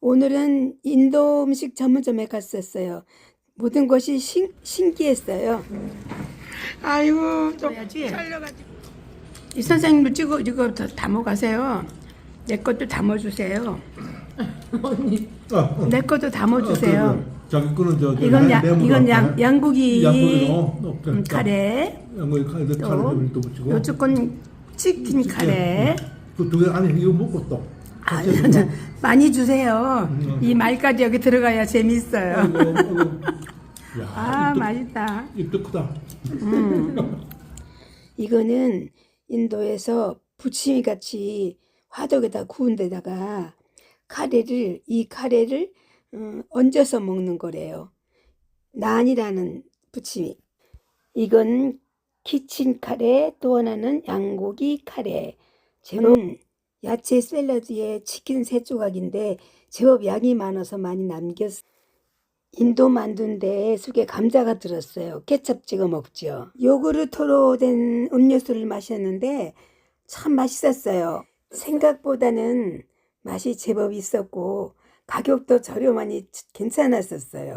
오늘은 인도 음식 전문점에 갔었어요. 모든 것이 신, 신기했어요. 아이고, 좀 해야지. 잘려가지고. 이 선생님도 찍어, 이거 다 담아가세요. 내 것도 담아주세요. 언니. 아, 어. 내 것도 담아주세요. 어, 그, 그, 자기 거는 저, 저 이건, 야, 이건 양. 양고기 양고기 어, 어, 음, 자, 카레. 양고기 카레 또, 카레 좀또 붙이고. 요쪽 건 치킨 카레. 그두 개 아니 이거 먹고 또. 아, 같이 먹고. 많이 주세요. 음. 이 말까지 여기 들어가야 재밌어요. 아이고, 아이고. 야, 아, 입도, 맛있다. 입도 크다. 이거는 인도에서 부침이 같이 화덕에다 구운 데다가 카레를 이 카레를 음, 얹어서 먹는 거래요. 난이라는 부침이. 이건 키친 카레, 또 하나는 양고기 카레. 제목은 야채 샐러드에 치킨 세 조각인데 제법 양이 많아서 많이 남겼어요. 인도 만두인데 속에 감자가 들었어요. 케첩 찍어 먹죠. 요구르트로 된 음료수를 마셨는데 참 맛있었어요. 생각보다는 맛이 제법 있었고 가격도 저렴하니 괜찮았었어요.